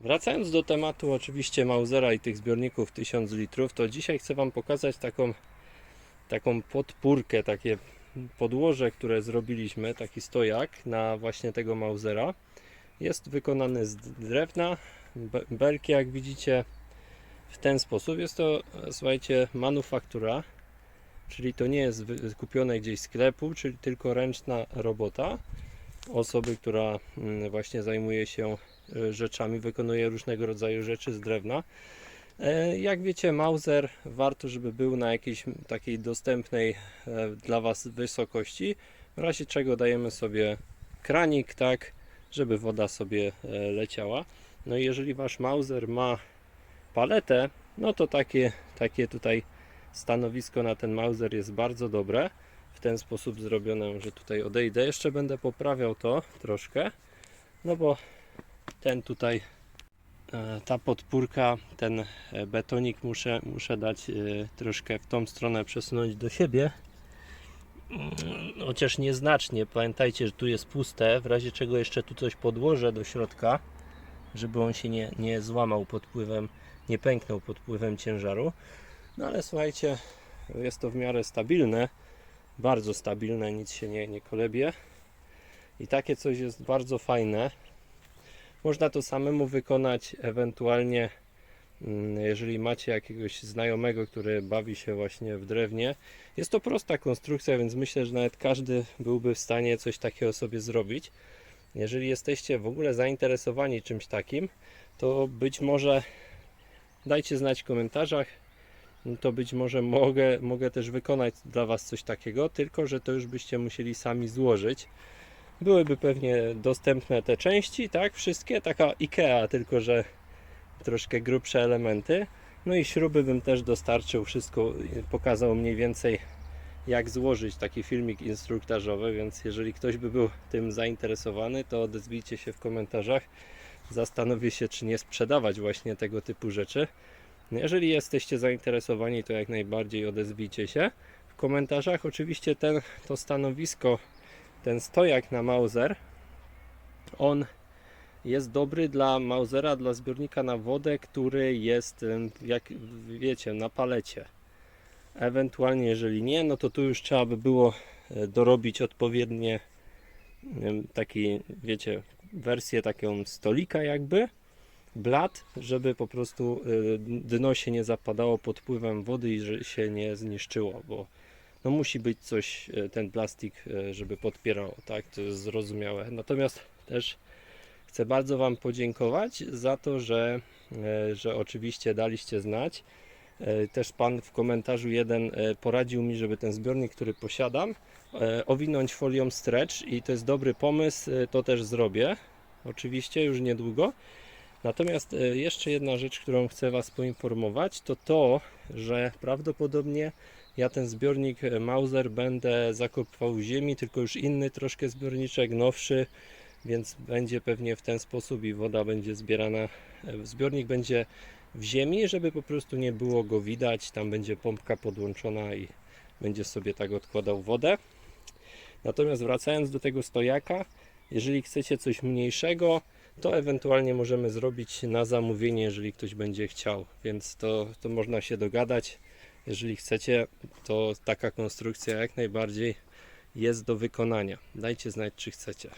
Wracając do tematu oczywiście Mausera i tych zbiorników 1000 litrów, to dzisiaj chcę Wam pokazać taką, taką podpórkę, takie podłoże, które zrobiliśmy, taki stojak na właśnie tego Mausera. Jest wykonany z drewna, be- belki jak widzicie w ten sposób. Jest to, słuchajcie, manufaktura, czyli to nie jest kupione gdzieś z sklepu, czyli tylko ręczna robota osoby, która mm, właśnie zajmuje się rzeczami, wykonuje różnego rodzaju rzeczy z drewna. E, Jak wiecie, Mauser warto, żeby był na jakiejś takiej dostępnej e, dla Was wysokości, w razie czego dajemy sobie kranik, tak, żeby woda sobie e, leciała. No i jeżeli Wasz Mauser ma paletę, no to takie, takie tutaj stanowisko na ten Mauser jest bardzo dobre. W ten sposób zrobione, że tutaj odejdę. Jeszcze będę poprawiał to troszkę, no bo ten tutaj e, ta podpórka, ten e, betonik muszę, muszę dać e, troszkę w tą stronę przesunąć do siebie. Mm, Chociaż nieznacznie. Pamiętajcie, że tu jest puste, w razie czego jeszcze tu coś podłożę do środka, żeby on się nie, nie złamał pod wpływem, nie pęknął pod wpływem ciężaru. No ale słuchajcie, jest to w miarę stabilne, bardzo stabilne, nic się nie, nie kolebie. I takie coś jest bardzo fajne. Można to samemu wykonać, ewentualnie mm, jeżeli macie jakiegoś znajomego, który bawi się właśnie w drewnie. Jest to prosta konstrukcja, więc myślę, że nawet każdy byłby w stanie coś takiego sobie zrobić. Jeżeli jesteście w ogóle zainteresowani czymś takim, to być może dajcie znać w komentarzach. To być może mogę, mogę też wykonać dla Was coś takiego, tylko że to już byście musieli sami złożyć. Byłyby pewnie dostępne te części, tak? Wszystkie, taka IKEA, tylko że troszkę grubsze elementy. No i śruby bym też dostarczył, wszystko pokazał mniej więcej jak złożyć taki filmik instruktażowy, więc jeżeli ktoś by był tym zainteresowany, to odezwijcie się w komentarzach. Zastanowię się, czy nie sprzedawać właśnie tego typu rzeczy. Jeżeli jesteście zainteresowani, to jak najbardziej odezwijcie się w komentarzach. Oczywiście ten, to stanowisko, ten stojak na Mauser, on jest dobry dla Mausera, dla zbiornika na wodę, który jest, jak wiecie, na palecie. Ewentualnie, jeżeli nie, no to tu już trzeba by było e, dorobić odpowiednie taki, wiecie, wersję taką stolika jakby, blat, żeby po prostu y, dno się nie zapadało pod wpływem wody i że się nie zniszczyło, bo no musi być coś, y, ten plastik, y, żeby podpierało, tak, to jest zrozumiałe. Natomiast też chcę bardzo Wam podziękować za to, że, y, że oczywiście daliście znać. Też Pan w komentarzu jeden poradził mi, żeby ten zbiornik, który posiadam, owinąć folią stretch i to jest dobry pomysł, to też zrobię. Oczywiście już niedługo. Natomiast e, jeszcze jedna rzecz, którą chcę Was poinformować, to to, że prawdopodobnie ja ten zbiornik e, Mauser będę zakopywał w ziemi, tylko już inny troszkę zbiorniczek, nowszy, więc będzie pewnie w ten sposób i woda będzie zbierana. e, Zbiornik będzie w ziemi, żeby po prostu nie było go widać. Tam będzie pompka podłączona i będzie sobie tak odkładał wodę. Natomiast wracając do tego stojaka, jeżeli chcecie coś mniejszego, to ewentualnie możemy zrobić na zamówienie, jeżeli ktoś będzie chciał, więc to, to można się dogadać. Jeżeli chcecie, to taka konstrukcja jak najbardziej jest do wykonania. Dajcie znać, czy chcecie.